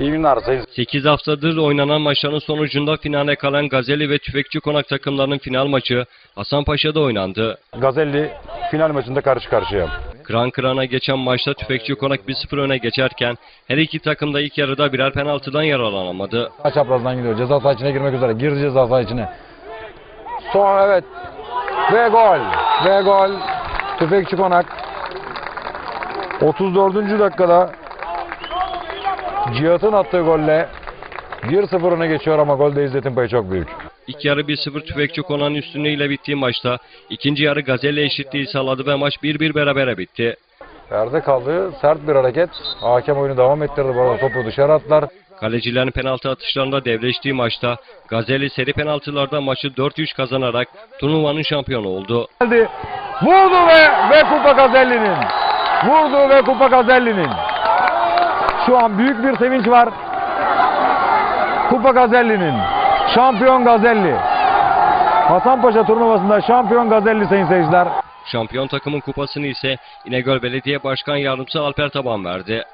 İyi günler sayın 8 haftadır oynanan maçların sonucunda finale kalan Gazeli ve Tüfekçi Konak takımlarının final maçı Hasanpaşa'da oynandı. Gazelli final maçında karşı karşıya. Kıran kırana geçen maçta Tüfekçi Konak 1-0 öne geçerken her iki takım da ilk yarıda birer penaltıdan yararlanamadı. Çaprazdan gidiyor. Ceza sahası içine girmek üzere. Girdi ceza sahası içine. Son evet. Ve gol. Ve gol. Tüfekçi Konak. 34. dakikada Cihat'ın attığı golle 1-0 öne geçiyor ama golde İzzet'in payı çok büyük. İlk yarı 1-0 Tüfekçi Konak'ın üstünlüğüyle bittiği maçta ikinci yarı Gazeli eşitliği sağladı ve maç 1-1 berabere bitti. Yerde kaldı. Sert bir hareket. Hakem oyunu devam ettirdi. Bu arada topu dışarı attılar. Kalecilerin penaltı atışlarında devleştiği maçta Gazeli seri penaltılarda maçı 4-3 kazanarak turnuvanın şampiyonu oldu. geldi. Vurdu ve ve Kupa Gazelli'nin. Vurdu ve Kupa Gazelli'nin. Şu an büyük bir sevinç var. Kupa Gazelli'nin. Şampiyon Gazelli. Hasanpaşa turnuvasında şampiyon Gazelli sayın seyirciler. Şampiyon takımın kupasını ise İnegöl Belediye Başkan Yardımcısı Alper Taban verdi.